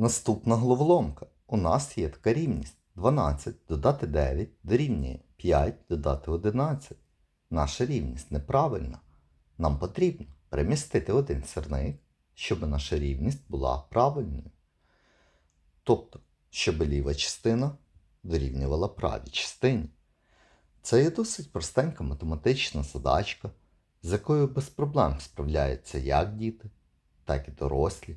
Наступна головоломка. У нас є така рівність. 12 додати 9 дорівнює 5 додати 11. Наша рівність неправильна. Нам потрібно перемістити один сірник, щоб наша рівність була правильною. Тобто, щоб ліва частина дорівнювала правій частині. Це є досить простенька математична задачка, з якою без проблем справляються як діти, так і дорослі.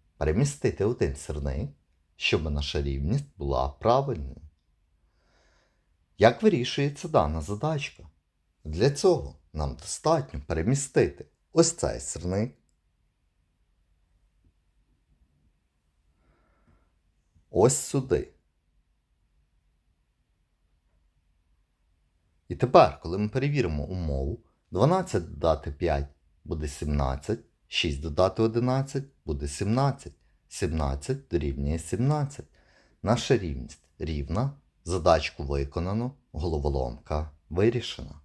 перемістити один сирник, щоб наша рівність була правильною. Як вирішується дана задачка? Для цього нам достатньо перемістити ось цей сирник. Ось сюди. І тепер, коли ми перевіримо умову, 12 додати 5 буде 17, 6 додати 11 буде 17, 17 дорівнює 17. Наша рівність рівна, задачку виконано, головоломка вирішена.